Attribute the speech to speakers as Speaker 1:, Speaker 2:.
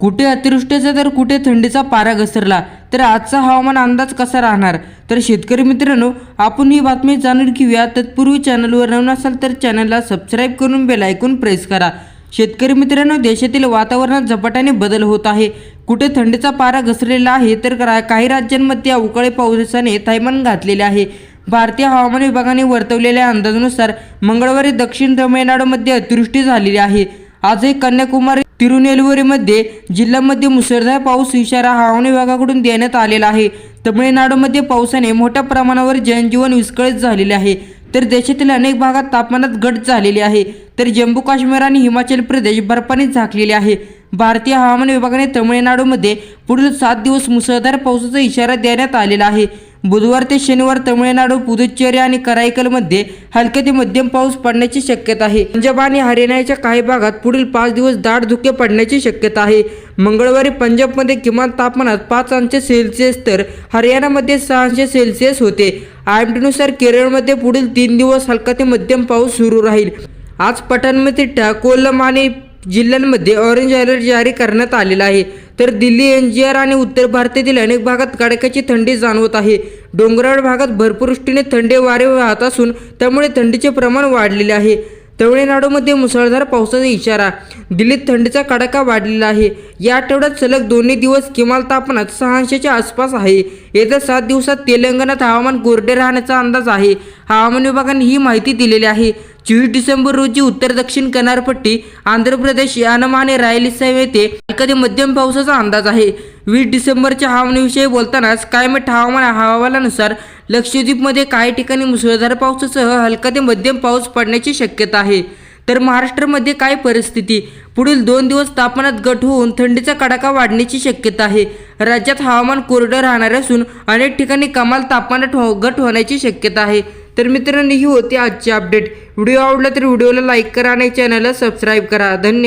Speaker 1: कुठे अतिवृष्टीचा तर कुठे थंडीचा पारा घसरला तर आजचा हवामान अंदाज कसा राहणार? तर शेतकरी मित्रांनो आपण ही बातमी जाणून घेऊया. तत्पूर्वी चॅनलवर नवीन असाल तर चॅनलला सबस्क्राईब करून बेल ऐकून प्रेस करा. शेतकरी मित्रांनो देशातील वातावरणात झपाट्याने बदल होत आहे. कुठे थंडीचा पारा घसरलेला आहे तर काही राज्यांमध्ये अवकाळी पावसाने थैमान घातलेले आहे. भारतीय हवामान विभागाने वर्तवलेल्या अंदाजानुसार मंगळवारी दक्षिण तमिळनाडूमध्ये अतिवृष्टी झालेली आहे. आजही कन्याकुमारी तिरुनेलवेलीमध्ये जिल्ह्यामध्ये मुसळधार पाऊस इशारा हवामान विभागाकडून देण्यात आलेला आहे. तमिळनाडूमध्ये पावसाने मोठ्या प्रमाणावर जनजीवन विस्कळीत झालेले आहे. तर देशातील अनेक भागात तापमानात घट झालेली आहे. तर जम्मू काश्मीर आणि हिमाचल प्रदेश बर्फाने झाकलेले आहे. भारतीय हवामान विभागाने तमिळनाडूमध्ये पुढील सात दिवस मुसळधार पावसाचा इशारा देण्यात आलेला आहे. बुधवार ते शनिवार तमिळनाडू पुदुच्चेरी आणि कराईकलमध्ये हलके ते मध्यम पाऊस पडण्याची शक्यता आहे. पंजाब आणि हरियाणाच्या काही भागात पुढील पाच दिवस दाट धुके पडण्याची शक्यता आहे. मंगळवारी पंजाबमध्ये किमान तापमानात पाच अंश सेल्सिअस तर हरियाणामध्ये सहा अंश सेल्सिअस होते. आयएमटीनुसार केरळमध्ये पुढील तीन दिवस हलका ते मध्यम पाऊस सुरू राहील. आज पठाणमध्ये कोल्लम आणि जिल्ह्यांमध्ये ऑरेंज अलर्ट जारी करण्यात आलेला आहे. तर दिल्ली एनजीआर आणि उत्तर भारतातील अनेक भागात कडाक्याची थंडी जाणवत आहे. डोंगराळ भागात भरपूर वृष्टीने थंडे वारे वाहत असून त्यामुळे थंडीचे प्रमाण वाढलेले आहे. तमिळनाडूमध्ये मुसळधार पावसाचा इशारा. दिल्लीत थंडीचा कडाका वाढलेला आहे. या आठवड्यात सलग दोन्ही दिवस किमान तापमानात सहाशेच्या आसपास आहे. येत्या सात दिवसात तेलंगणात हवामान कोरडे राहण्याचा अंदाज आहे. हवामान विभागाने ही माहिती दिलेली आहे. चोवीस डिसेंबर रोजी उत्तर दक्षिण किनारपट्टी आंध्र प्रदेश यानमाने आणि रायलिसा येथे हलका ते मध्यम पावसाचा अंदाज आहे. वीस डिसेंबरच्या हवामानाविषयी बोलतानाच स्कायमेट हवामान अहवालानुसार लक्षद्वीपमध्ये काही ठिकाणी मुसळधार पावसासह हलका ते मध्यम पाऊस पडण्याची शक्यता आहे. तर महाराष्ट्रामध्ये काय परिस्थिती? पुढील दोन दिवस तापमानात घट होऊन थंडीचा कडाका वाढण्याची शक्यता आहे. राज्यात हवामान कोरडं राहणार असून अनेक ठिकाणी कमाल तापमानात हो घट होण्याची शक्यता आहे. तर मित्रांनो ही होती आजची अपडेट. व्हिडिओ आवडला तर व्हिडिओला लाईक करा आणि चॅनलला सबस्क्राईब करा. धन्यवाद.